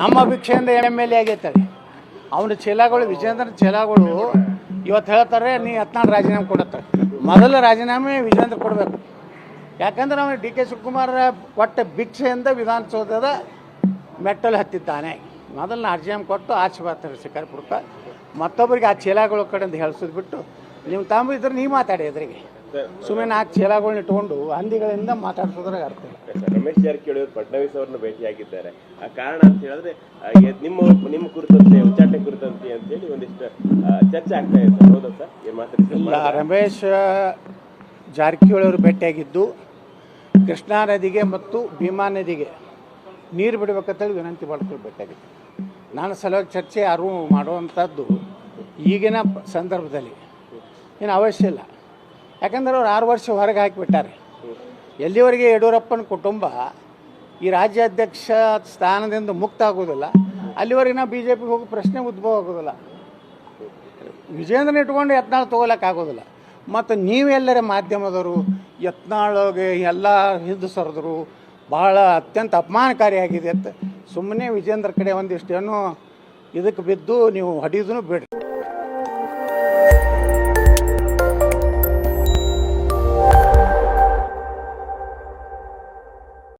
ನಮ್ಮ ಭಿಕ್ಷೆಯಿಂದ M L A ಆಗೈತದೆ. ಅವನ ಚೀಲಗಳು ವಿಜೇಂದ್ರ ಚೀಲಗಳು ಇವತ್ತು ಹೇಳ್ತಾರೆ, ನೀ ಹತ್ನಾಡು ರಾಜೀನಾಮೆ ಕೊಡುತ್ತಾರೆ ಮೊದಲು ರಾಜೀನಾಮೆ ವಿಜೇಂದ್ರ ಕೊಡಬೇಕು. ಯಾಕಂದ್ರೆ ಅವನು ಡಿ ಕೆ ಶಿವಕುಮಾರ್ ಕೊಟ್ಟ ಭಿಕ್ಷೆಯಿಂದ ವಿಧಾನಸೌಧದ ಮೆಟ್ಟಲು ಹತ್ತಿದ್ದಾನೆ. ಮೊದಲು ರಾಜೀನಾಮೆ ಕೊಟ್ಟು ಆಚೆ ಬರ್ತಾರೆ ಕೊಡ್ತಾ ಮತ್ತೊಬ್ಬರಿಗೆ ಆ ಚೀಲಗಳ ಕಡೆಯಿಂದ ಹೇಳ್ಸೋದು ಬಿಟ್ಟು ನಿಮ್ಮ ತಾಂಬ ಇದ್ರೆ ನೀವು ಮಾತಾಡಿ ಎದುರಿಗೆ. ಸುಮ್ಮನೆ ನಾಲ್ಕು ಚೀಲಗಳನ್ನ ಇಟ್ಕೊಂಡು ಹಂದಿಗಳಿಂದ ಮಾತಾಡ್ಸೋದ್ರಾಗ ಅರ್ಥ ಇಲ್ಲ. ರಮೇಶ್ ಜಾರಕಿಹೊಳಿ ಅವರು ಫಡ್ನವೀಸ್ ಭೇಟಿ ಭೇಟಿಯಾಗಿದ್ದಾರೆ. ಆ ಕಾರಣ ಅಂತ ಹೇಳಿದ್ರೆ ನಿಮ್ಮ ನಿಮ್ಮ ಕುರಿತಂತೆ ಉಚ್ಚಾಟನೆ ಕುರಿತಂತೆ ಅಂತ ಹೇಳಿ ಒಂದಿಷ್ಟು ಚರ್ಚೆ ಆಗ್ತಾ ಇದೆ ಸರ್. ಹೌದಾ ಸರ್? ಏನು ರಮೇಶ್ ಜಾರಕಿಹೊಳಿ ಅವರು ಭೇಟಿಯಾಗಿದ್ದು ಕೃಷ್ಣಾ ನದಿಗೆ ಮತ್ತು ಭೀಮಾ ನದಿಗೆ ನೀರು ಬಿಡಬೇಕಂತೇಳಿ ವಿನಂತಿ ಮಾಡ್ಕೊಳ್ಬೇಕಾಗಿತ್ತು ನಾನು ಸಲುವಾಗಿ ಚರ್ಚೆ ಯಾರೂ ಮಾಡುವಂಥದ್ದು ಈಗಿನ ಸಂದರ್ಭದಲ್ಲಿ. ಏನು ಅವಶ್ಯ ಇಲ್ಲ. ಯಾಕಂದ್ರೆ ಅವ್ರು ಆರು ವರ್ಷ ಹೊರಗೆ ಹಾಕಿಬಿಟ್ಟಾರೆ. ಎಲ್ಲಿವರೆಗೆ ಯಡಿಯೂರಪ್ಪನ ಕುಟುಂಬ ಈ ರಾಜ್ಯಾಧ್ಯಕ್ಷ ಸ್ಥಾನದಿಂದ ಮುಕ್ತ ಆಗೋದಿಲ್ಲ ಅಲ್ಲಿವರೆಗೆ ನಾವು ಬಿ ಜೆ ಪಿಗೆ ಹೋಗಿ ಪ್ರಶ್ನೆ ಉದ್ಭವ ಆಗೋದಿಲ್ಲ ವಿಜೇಂದ್ರನ ಇಟ್ಕೊಂಡು ಯತ್ನಾಳ್ ತೊಗೊಳಕ್ಕೆ ಆಗೋದಿಲ್ಲ ಮತ್ತು ನೀವೆಲ್ಲರ ಮಾಧ್ಯಮದವರು, ಯತ್ನಾಳ್ಗೆ ಎಲ್ಲ ಹಿಂದೆ ಸರಿದ್ರು ಭಾಳ ಅತ್ಯಂತ ಅಪಮಾನಕಾರಿಯಾಗಿದೆ ಅಂತ ಸುಮ್ಮನೆ ವಿಜೇಂದ್ರ ಕಡೆ ಒಂದಿಷ್ಟೇನೋ ಇದಕ್ಕೆ ಬಿದ್ದು ನೀವು ಹೊಡೆಯೋದನ್ನು ಬಿಡ್ರಿ.